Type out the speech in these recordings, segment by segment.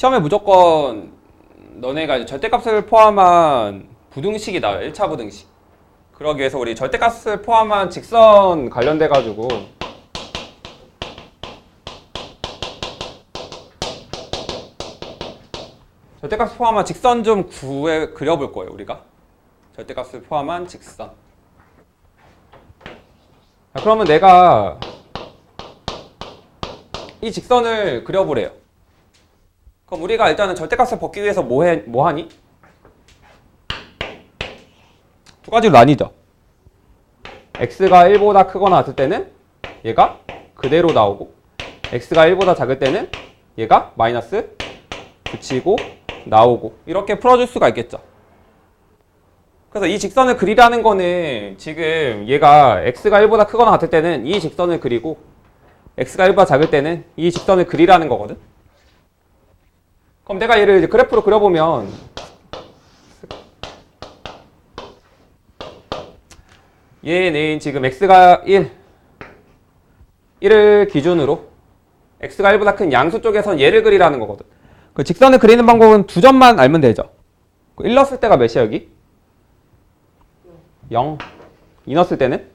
시험에 무조건 너네가 절대값을 포함한 부등식이 나와요. 1차 부등식. 그러기 위해서 우리 절대값을 포함한 직선 관련돼 가지고 절대값을 포함한 직선 좀 구해 그려볼 거예요, 우리가. 절대값을 포함한 직선. 자, 그러면 내가 이 직선을 그려보래요. 그럼 우리가 일단은 절대값을 벗기 위해서 뭐, 해, 뭐 하니? 두 가지로 나뉘죠. x가 1보다 크거나 같을 때는 얘가 그대로 나오고 x가 1보다 작을 때는 얘가 마이너스 붙이고 나오고 이렇게 풀어줄 수가 있겠죠. 그래서 이 직선을 그리라는 거는 지금 얘가 x가 1보다 크거나 같을 때는 이 직선을 그리고 x가 1보다 작을 때는 이 직선을 그리라는 거거든. 그럼 내가 얘를 이제 그래프로 그려보면 얘는 지금 x가 1 1을 기준으로 x가 1보다 큰 양수 쪽에선 얘를 그리라는 거거든. 그 직선을 그리는 방법은 두 점만 알면 되죠. 1 넣었을 때가 몇이야 여기? 0. 2 넣었을 때는?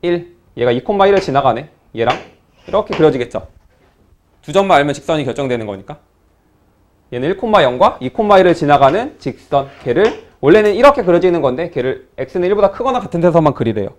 1. 얘가 2,1을 지나가네. 얘랑 이렇게 그려지겠죠. 두 점만 알면 직선이 결정되는 거니까. 얘는 1,0과 2,1을 지나가는 직선. 걔를 원래는 이렇게 그려지는 건데 걔를 x는 1보다 크거나 같은 데서만 그리래요.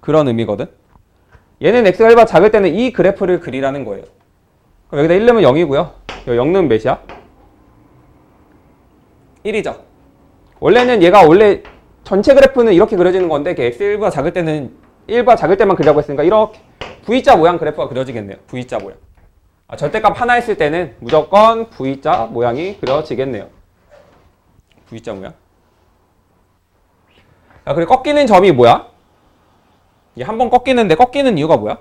그런 의미거든. 얘는 x가 1보다 작을 때는 이 그래프를 그리라는 거예요. 그럼 여기다 1 넣으면 0이고요. 여기 0 넣으면 몇이야? 1이죠. 원래는 얘가 원래 전체 그래프는 이렇게 그려지는 건데 걔 x 1보다 작을 때는 1보다 작을 때만 그리라고 했으니까 이렇게 V자 모양 그래프가 그려지겠네요. V자 모양. 아, 절대값 하나 했을 때는 무조건 V자 모양이 그려지겠네요. V자 모양. 자, 그리고 꺾이는 점이 뭐야? 이게 한 번 꺾이는데 꺾이는 이유가 뭐야?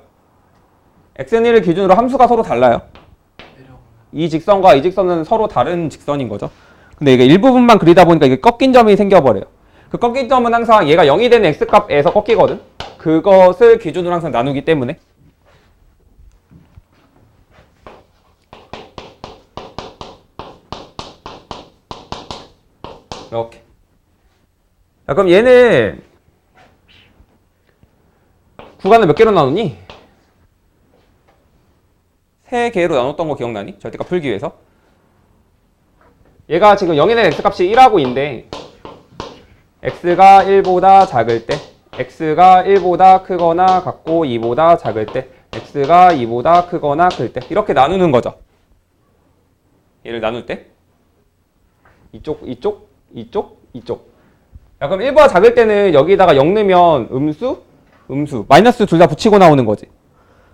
x는 1을 기준으로 함수가 서로 달라요. 이 직선과 이 직선은 서로 다른 직선인 거죠. 근데 이게 일부분만 그리다 보니까 이게 꺾인 점이 생겨버려요. 그 꺾인 점은 항상 얘가 0이 되는 x값에서 꺾이거든. 그것을 기준으로 항상 나누기 때문에. 이렇게. 자, 그럼 얘는 구간을 몇 개로 나누니? 세 개로 나눴던 거 기억나니? 절대값 풀기 위해서. 얘가 지금 0에 대한 x값이 1하고 인데 x가 1보다 작을 때 x가 1보다 크거나 같고 2보다 작을 때 x가 2보다 크거나 클 때 이렇게 나누는 거죠. 얘를 나눌 때 이쪽 이쪽 이쪽? 이쪽. 야 그럼 1보다 작을 때는 여기다가 0 넣으면 음수? 음수. 마이너스 둘 다 붙이고 나오는 거지.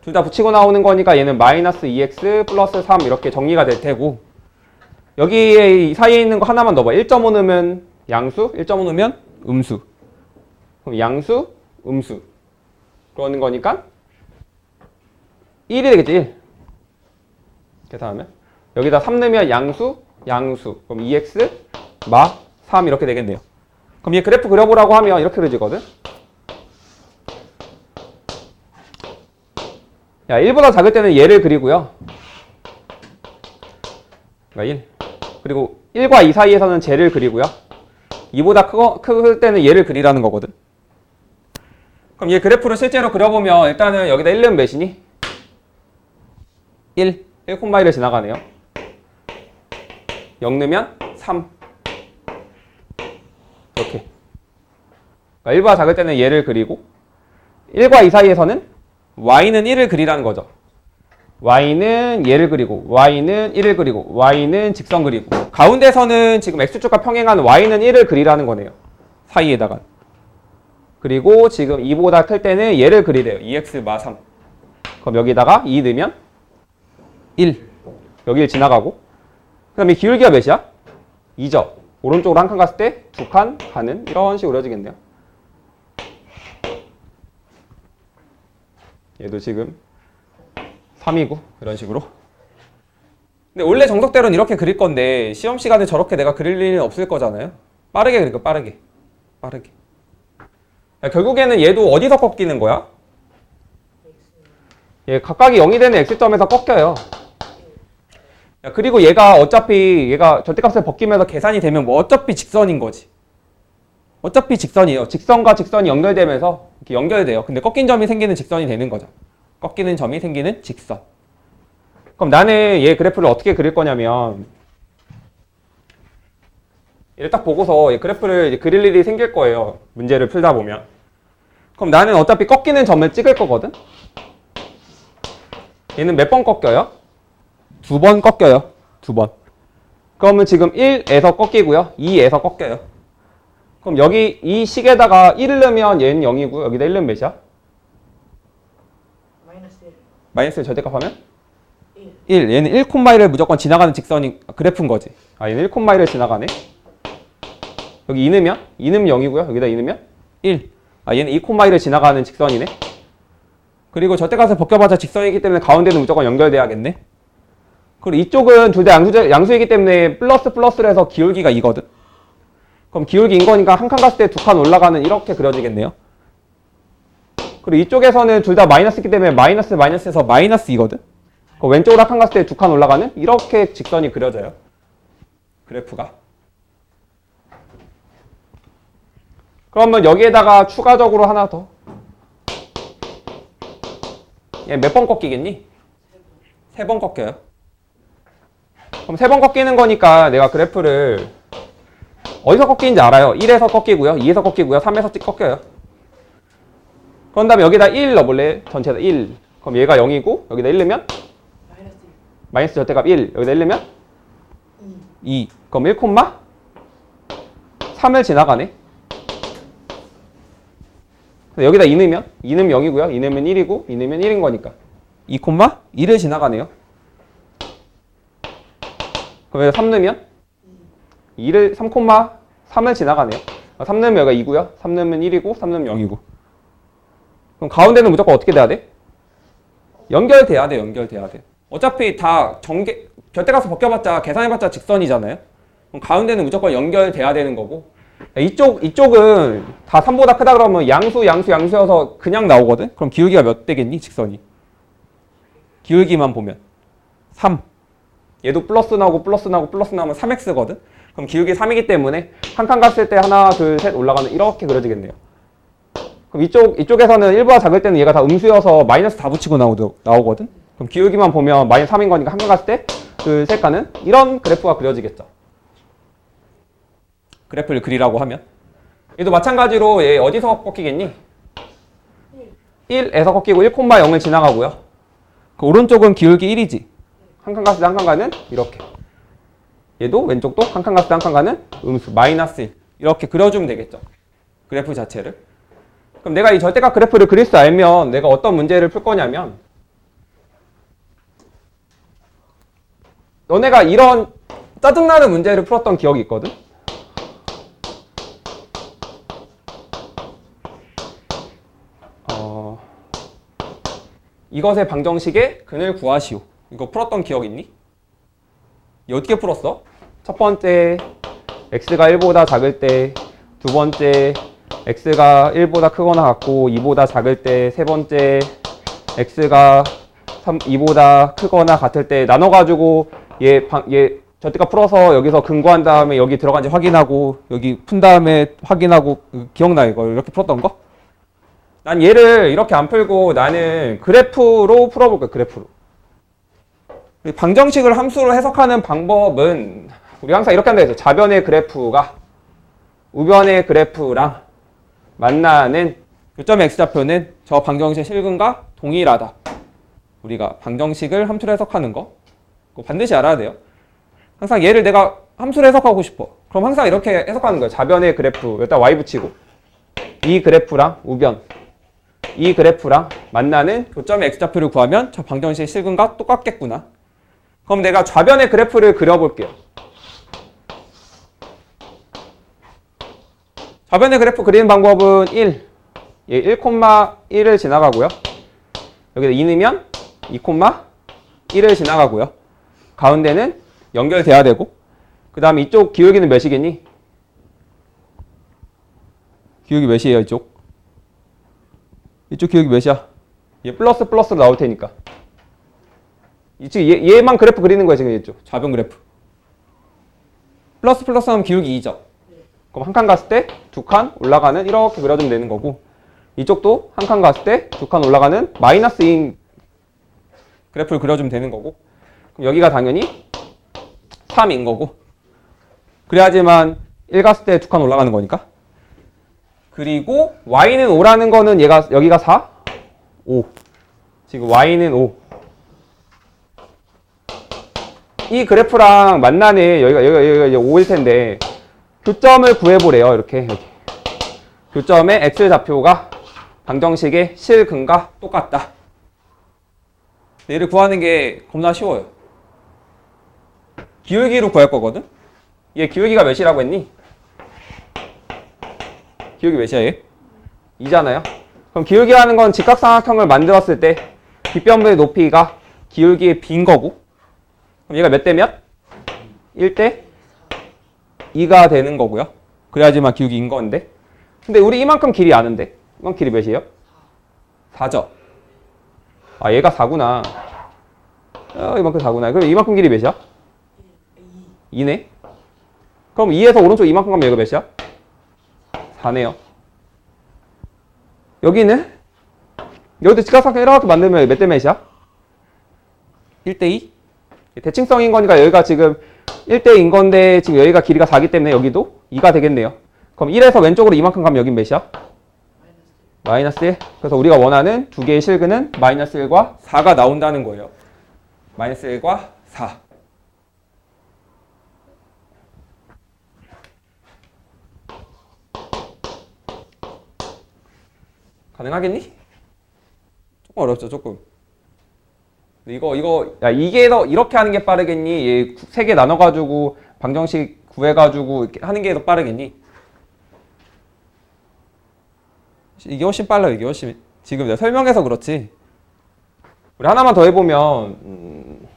둘 다 붙이고 나오는 거니까 얘는 마이너스 2x 플러스 3 이렇게 정리가 될 테고. 여기에 이 사이에 있는 거 하나만 넣어봐. 1.5 넣으면 양수 1.5 넣으면 음수. 그럼 양수 음수. 그러는 거니까 1이 되겠지 1 계산하면 여기다 3 넣으면 양수 양수. 그럼 2x 마 3 이렇게 되겠네요 그럼 얘 그래프 그려보라고 하면 이렇게 그려지거든 야, 1보다 작을 때는 얘를 그리고요. 그러니까 1. 그리고 1과 2 사이에서는 쟤를 그리고요. 2보다 크고, 클 때는 얘를 그리라는 거거든. 그럼 얘 그래프를 실제로 그려보면 일단은 여기다 1은 몇이니? 1. 1,1을 지나가네요. 0 넣으면 3. 이렇게. 그러니까 1보다 작을 때는 얘를 그리고 1과 2 사이에서는 y는 1을 그리라는 거죠. y는 얘를 그리고 y는 1을 그리고 y는 직선 그리고 가운데서는 지금 x축과 평행한 y는 1을 그리라는 거네요. 사이에다가. 그리고 지금 2보다 클 때는 얘를 그리래요. 2x 마 3. 그럼 여기다가 2 넣으면 1. 여기를 지나가고 그 다음에 기울기가 몇이야? 2죠. 오른쪽으로 한 칸 갔을 때 두 칸 가는 이런 식으로 그려지겠네요. 얘도 지금 3이고 이런 식으로. 근데 원래 정석대로는 이렇게 그릴 건데 시험 시간에 저렇게 내가 그릴 일은 없을 거잖아요. 빠르게 그릴까 빠르게. 빠르게. 야, 결국에는 얘도 어디서 꺾이는 거야? 얘 각각이 0이 되는 x점에서 꺾여요. 야, 그리고 얘가 어차피 얘가 절대값을 벗기면서 계산이 되면 뭐 어차피 직선인 거지. 어차피 직선이에요. 직선과 직선이 연결되면서 이렇게 연결돼요. 근데 꺾인 점이 생기는 직선이 되는 거죠. 꺾이는 점이 생기는 직선. 그럼 나는 얘 그래프를 어떻게 그릴 거냐면 얘를 딱 보고서 얘 그래프를 그릴 일이 생길 거예요. 문제를 풀다 보면. 그럼 나는 어차피 꺾이는 점을 찍을 거거든. 얘는 몇 번 꺾여요? 두 번 꺾여요. 두 번. 그러면 지금 1에서 꺾이고요. 2에서 꺾여요. 그럼 여기 이 식에다가 1을 넣으면 얘는 0이고 여기다 1은 몇이야? 마이너스 1 마이너스 절대값 하면? 1 1. 얘는 1콤마이를 무조건 지나가는 직선이 그래프인 거지. 아, 얘는 1콤마이를 지나가네. 여기 2 넣으면? 2 넣으면 0이고요. 여기다 2 넣으면? 1. 아, 얘는 2콤마이를 지나가는 직선이네. 그리고 절대값을 벗겨봤자 직선이기 때문에 가운데는 무조건 연결돼야겠네. 그리고 이쪽은 둘 다 양수, 양수이기 때문에 플러스 플러스를 해서 기울기가 이거든. 그럼 기울기 인 거니까 한 칸 갔을 때 두 칸 올라가는 이렇게 그려지겠네요. 그리고 이쪽에서는 둘 다 마이너스이기 때문에 마이너스 마이너스에서 마이너스 이거든. 그 왼쪽으로 한 칸 갔을 때 두 칸 올라가는 이렇게 직선이 그려져요. 그래프가. 그러면 여기에다가 추가적으로 하나 더. 얘 몇 번 꺾이겠니? 세 번 꺾여요. 그럼 세 번 꺾이는 거니까 내가 그래프를 어디서 꺾이는지 알아요. 1에서 꺾이고요. 2에서 꺾이고요. 3에서 찍 꺾여요. 그런 다음에 여기다 1 넣어볼래? 전체에다 1. 그럼 얘가 0이고 여기다 1 넣으면 마이너스 1 마이너스 절대값 1. 여기다 1 넣으면 2 2. 그럼 1 콤마 3을 지나가네. 여기다 2 넣으면 2 넣으면 0이고요. 2 넣으면 1이고 2 넣으면 1인 거니까 2 콤마 2를 지나가네요. 그럼 여기다 3 넣으면 2를 3 콤마 3을 지나가네요. 3 넣으면 여기가 2고요. 3 넣으면 1이고 3 넣으면 0이고. 그럼 가운데는 무조건 어떻게 돼야 돼? 연결돼야 돼. 연결돼야 돼. 어차피 다 전개 절대값을 벗겨봤자 계산해봤자 직선이잖아요. 그럼 가운데는 무조건 연결돼야 되는 거고 이쪽 이쪽은 다 3보다 크다 그러면 양수 양수 양수여서 그냥 나오거든. 그럼 기울기가 몇 되겠니? 직선이. 기울기만 보면 3. 얘도 플러스 나오고 플러스 나오고 플러스 나오면 3x거든. 그럼 기울기 3이기 때문에 한 칸 갔을 때 하나 둘 셋 올라가는 이렇게 그려지겠네요. 그럼 이쪽 이쪽에서는 1보다 작을 때는 얘가 다 음수여서 마이너스 다 붙이고 나오도, 나오거든. 그럼 기울기만 보면 마이너스 3인 거니까 한 칸 갔을 때 둘 셋 가는 이런 그래프가 그려지겠죠. 그래프를 그리라고 하면 얘도 마찬가지로 얘 어디서 꺾이겠니? 1에서 꺾이고 1,0을 지나가고요. 그 오른쪽은 기울기 1이지. 한 칸 갔을 때 한 칸 가는 이렇게. 얘도 왼쪽도 한칸 갔을 때한칸 가는 음수 마이너스 1 이렇게 그려주면 되겠죠. 그래프 자체를. 그럼 내가 이 절대값 그래프를 그릴 줄 알면 내가 어떤 문제를 풀 거냐면 너네가 이런 짜증나는 문제를 풀었던 기억이 있거든? 어, 이것의 방정식의 근을 구하시오. 이거 풀었던 기억 있니? 이 어떻게 풀었어? 첫 번째, x가 1보다 작을 때, 두 번째, x가 1보다 크거나 같고 2보다 작을 때, 세 번째, x가 3, 2보다 크거나 같을 때 나눠가지고 얘, 방, 얘 절대값 풀어서 여기서 근거한 다음에 여기 들어간지 확인하고 여기 푼 다음에 확인하고 그 기억나 이거 이렇게 풀었던 거? 난 얘를 이렇게 안 풀고 나는 그래프로 풀어볼 거야 그래프로 이 방정식을 함수로 해석하는 방법은 우리 항상 이렇게 한다 했어 좌변의 그래프가 우변의 그래프랑 만나는 요점의 x좌표는 저 방정식 실근과 동일하다. 우리가 방정식을 함수로 해석하는 거 반드시 알아야 돼요. 항상 얘를 내가 함수로 해석하고 싶어. 그럼 항상 이렇게 해석하는 거야 좌변의 그래프 여기다 y 붙이고. 이 그래프랑 우변 이 그래프랑 만나는 교점의 x좌표를 구하면 저 방정식의 실근과 똑같겠구나. 그럼 내가 좌변의 그래프를 그려볼게요. 좌변의 그래프 그리는 방법은 1. 얘 1,1을 지나가고요. 여기다 2 넣으면 2,1을 지나가고요. 가운데는 연결돼야 되고 그 다음에 이쪽 기울기는 몇이겠니? 기울기 몇이에요 이쪽? 이쪽 기울기 몇이야? 얘 플러스 플러스로 나올 테니까. 이- 지금 얘, 얘만 그래프 그리는 거야 지금 이쪽 좌변 그래프. 플러스 플러스 하면 기울기 2죠. 그럼 한 칸 갔을 때 두 칸 올라가는 이렇게 그려주면 되는 거고 이쪽도 한 칸 갔을 때 두 칸 올라가는 마이너스 2인 그래프를 그려주면 되는 거고 그럼 여기가 당연히 3인 거고 그래야지만 1 갔을 때 두 칸 올라가는 거니까. 그리고 y는 5라는 거는 얘가 여기가 4 5 지금 y는 5 이 그래프랑 만나는 여기가 여기가 여기가 5일 텐데 교점을 구해보래요 이렇게 여기. 교점의 x 좌표가 방정식의 실근과 똑같다. 얘를 구하는 게 겁나 쉬워요. 기울기로 구할 거거든? 얘 기울기가 몇이라고 했니? 기울기 몇이야 얘? 2잖아요. 그럼 기울기라는 건 직각삼각형을 만들었을 때 빗변부의 높이가 기울기의 빈 거고? 그럼 얘가 몇 대 몇? 1대 2가 되는 거고요. 그래야지만 기울기인 건데. 근데 우리 이만큼 길이 아는데. 이만 길이 몇이에요? 4죠. 아, 얘가 4구나. 어, 이만큼 4구나. 그럼 이만큼 길이 몇이야? 2네. 그럼 2에서 오른쪽 이만큼 가면 여기가 몇이야? 4네요. 여기는? 여기도 직각삼각형 이렇게 만들면 몇 대 몇이야? 1대 2? 대칭성인 거니까 여기가 지금 1대인 건데 지금 여기가 길이가 4기 때문에 여기도 2가 되겠네요. 그럼 1에서 왼쪽으로 이만큼 가면 여긴 몇이야? 마이너스 1. 그래서 우리가 원하는 두 개의 실근은 마이너스 1과 4가 나온다는 거예요. 마이너스 1과 4. 가능하겠니? 조금 어렵죠, 조금. 이거 이거 야 이게 더 이렇게 하는 게 빠르겠니? 얘세개 나눠 가지고 방정식 구해 가지고 이렇게 하는 게 더 빠르겠니? 이게 훨씬 빨라요. 이게 훨씬 지금 내가 설명해서 그렇지. 우리 하나만 더 해보면 음,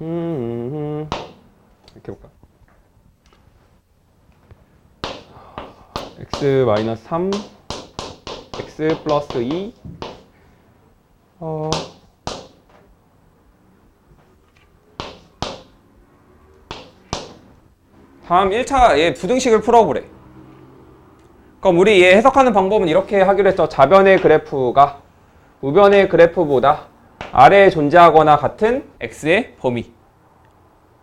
음, 음, 음. 이렇게 해볼까? X 마이너스 3 x 플러스 2 어, 다음 1차 얘 부등식을 풀어보래. 그럼 우리 얘 해석하는 방법은 이렇게 하기로 했죠 좌변의 그래프가 우변의 그래프보다 아래에 존재하거나 같은 x의 범위.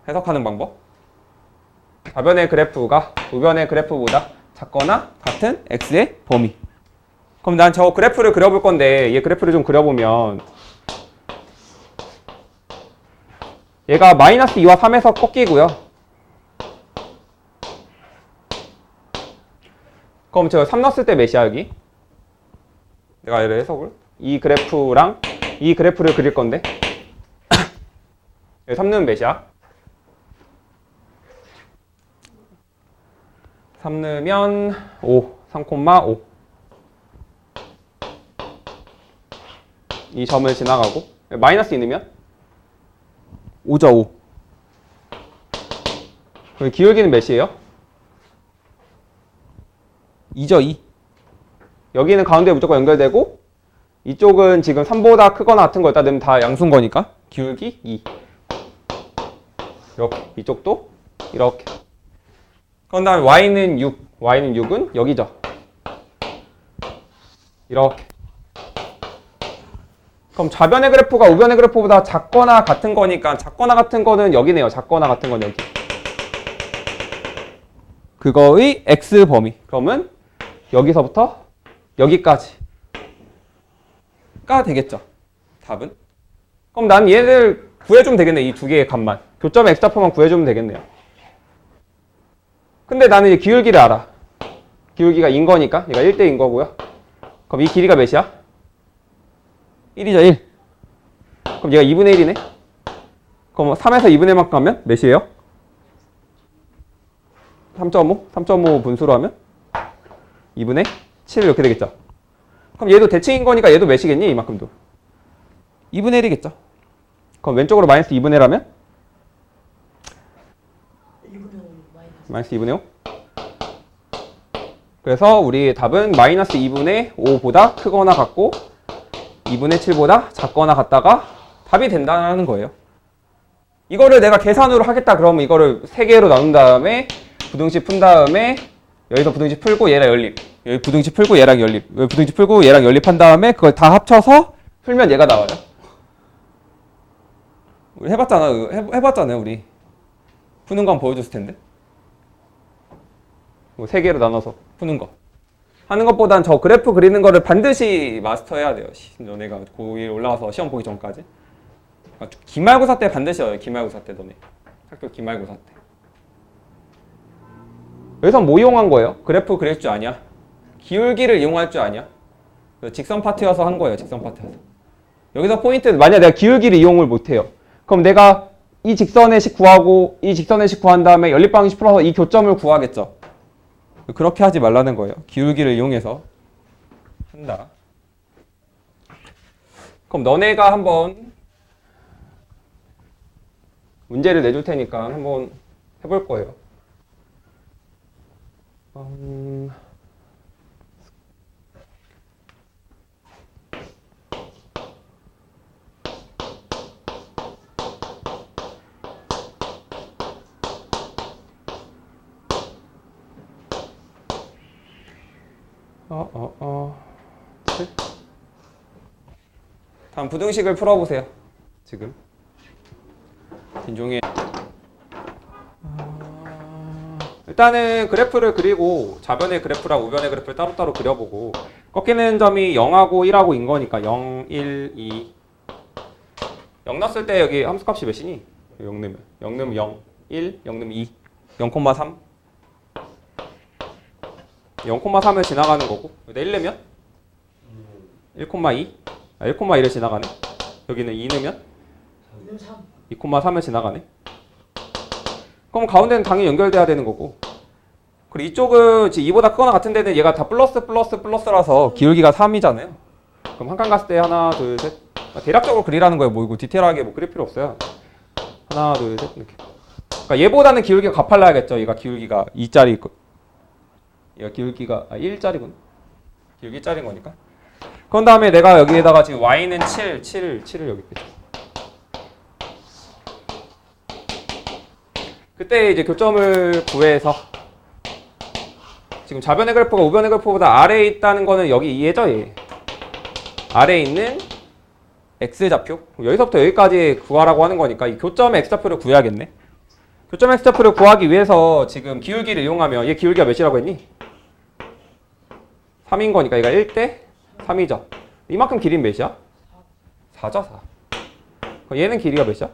해석하는 방법. 좌변의 그래프가 우변의 그래프보다 작거나 같은 x의 범위. 그럼 난 저 그래프를 그려볼 건데 얘 그래프를 좀 그려보면 얘가 마이너스 2와 3에서 꺾이고요. 그럼 제가 3 넣었을 때 몇이야 여기? 내가 얘를 해석을 이 그래프랑 이 그래프를 그릴 건데 3 넣으면 몇이야? 3 넣으면 5, 3,5. 이 점을 지나가고 마이너스 2 넣으면 5죠, 5. 그럼 기울기는 몇이에요? 2죠, 2. 여기는 가운데 무조건 연결되고 이쪽은 지금 3보다 크거나 같은 거 일단 넣으면 다 양수인 거니까 기울기 2. 이렇게 이쪽도 이렇게 그런 다음에 y는 6, y는 6은 여기죠. 이렇게. 그럼 좌변의 그래프가 우변의 그래프보다 작거나 같은 거니까 작거나 같은 거는 여기네요. 작거나 같은 건 여기. 그거의 x 범위. 그러면 여기서부터 여기까지가 되겠죠. 답은. 그럼 난 얘를 구해주면 되겠네. 이 두 개의 값만. 교점의 x좌표만 구해주면 되겠네요. 근데 나는 이제 기울기를 알아. 기울기가 인 거니까 얘가 1대 인 거고요. 그럼 이 길이가 몇이야? 1이죠, 1. 그럼 얘가 2분의 1이네? 그럼 3에서 2분의 1만큼 하면 몇이에요? 3.5? 3.5 분수로 하면 2분의 7 이렇게 되겠죠. 그럼 얘도 대칭인 거니까 얘도 몇이겠니? 이만큼도. 2분의 1이겠죠. 그럼 왼쪽으로 마이너스 2분의 1 하면 1분의 5 마이너스 마이너스 2분의 5? 그래서 우리 답은 마이너스 2분의 5보다 크거나 같고 2분의 7보다 작거나 같다가 답이 된다는 거예요. 이거를 내가 계산으로 하겠다 그러면 이거를 세 개로 나눈 다음에 부등식 푼 다음에 여기서 부등식 풀고 얘랑 연립 여기 부등식 풀고 얘랑 연립 여기 부등식 풀고 얘랑 연립한 다음에 그걸 다 합쳐서 풀면 얘가 나와요. 우리 해봤잖아 해봤잖아요 우리 푸는 거 한번 보여줬을 텐데 뭐 세 개로 나눠서 푸는 거. 하는 것보단 저 그래프 그리는 거를 반드시 마스터해야 돼요. 시- 너네가 고1 올라가서 시험 보기 전까지. 아, 기말고사 때 반드시 해요 기말고사 때 너네. 학교 기말고사 때. 여기서 뭐 이용한 거예요? 그래프 그릴 줄 아냐? 기울기를 이용할 줄 아냐? 직선 파트여서 한 거예요 직선 파트여서. 여기서 포인트 만약 내가 기울기를 이용을 못해요. 그럼 내가 이 직선의 식 구하고 이 직선의 식 구한 다음에 연립방식 풀어서 이 교점을 구하겠죠 그렇게 하지 말라는 거예요. 기울기를 이용해서. 한다. 그럼 너네가 한번 문제를 내줄 테니까 한번 해볼 거예요. 음... 어, 어, 어. 7. 다음 부등식을 풀어보세요. 지금. 빈종이. 아, 일단은 그래프를 그리고 좌변의 그래프랑 우변의 그래프를 따로따로 그려보고 꺾이는 점이 0하고 1하고 인 거니까 0, 1, 2 0 넣었을 때 여기 함수값이 몇이니? 0 넣으면 0 넣으면 0, 1, 0 넣으면 2 0,3 0,3을 지나가는 거고. 여기다 1 넣으면 1,2 아, 1,2를 지나가네. 여기는 2 넣으면 3 2,3을 지나가네. 그럼 가운데는 당연히 연결돼야 되는 거고. 그리고 이쪽은 지금 2보다 크거나 같은 데는 얘가 다 플러스 플러스 플러스라서 기울기가 3이잖아요. 그럼 한 칸 갔을 때 하나 둘셋. 대략적으로 그리라는 거예요. 뭐 이거 디테일하게 뭐 그릴 필요 없어요. 하나 둘셋. 이렇게. 그러니까 얘보다는 기울기가 가팔라야겠죠. 얘가 기울기가 2짜리 얘가 기울기가 아 1짜리군. 기울기 1짜리인 거니까. 그런 다음에 내가 여기에다가 지금 y는 7 7 7을 여기 있겠죠. 그때 이제 교점을 구해서 지금 좌변의 그래프가 우변의 그래프보다 아래에 있다는 거는 여기 얘죠? 얘 아래에 있는 x좌표. 여기서부터 여기까지 구하라고 하는 거니까 이 교점의 x좌표를 구해야겠네. 교점 x좌표를 구하기 위해서 지금 기울기를 이용하면 얘 기울기가 몇이라고 했니? 3인 거니까 얘가 1대 3이죠 이만큼 길이는 몇이야? 4죠 4 그럼 얘는 길이가 몇이야? 4분의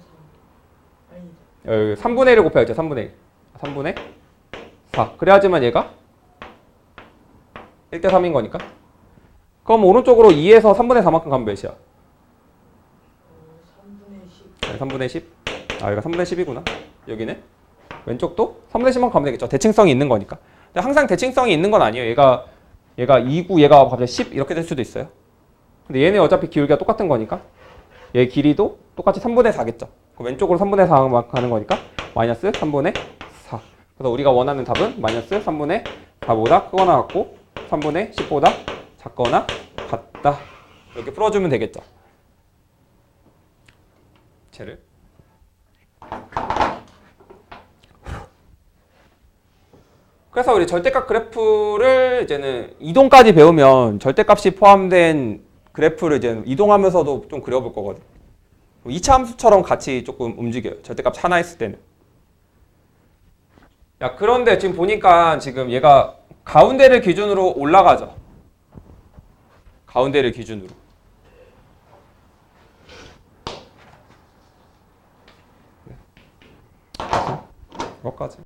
3 아니다 여기 3분의 1을 곱해야죠. 3분의 1. 3분의 4. 그래야지만 얘가 1대 3인 거니까. 그럼 오른쪽으로 2에서 3분의 4만큼 가면 몇이야? 어, 3분의 10 네, 3분의 10. 아, 여기가 3분의 10이구나. 여기는 왼쪽도 3분의 10만 가면 되겠죠. 대칭성이 있는 거니까. 항상 대칭성이 있는 건 아니에요. 얘가 얘가 2구 얘가 갑자기 10 이렇게 될 수도 있어요. 근데 얘는 어차피 기울기가 똑같은 거니까 얘 길이도 똑같이 3분의 4겠죠. 그럼 왼쪽으로 3분의 4만 가는 거니까 마이너스 3분의 4. 그래서 우리가 원하는 답은 마이너스 3분의 4보다 크거나 같고 3분의 10보다 작거나 같다. 이렇게 풀어주면 되겠죠. 쟤를 그래서 우리 절대값 그래프를 이제는 이동까지 배우면 절대값이 포함된 그래프를 이제 이동하면서도 좀 그려볼 거거든. 2차 함수처럼 같이 조금 움직여요. 절대값 하나 있을 때는. 야, 그런데 지금 보니까 지금 얘가 가운데를 기준으로 올라가죠. 가운데를 기준으로. 여기까지.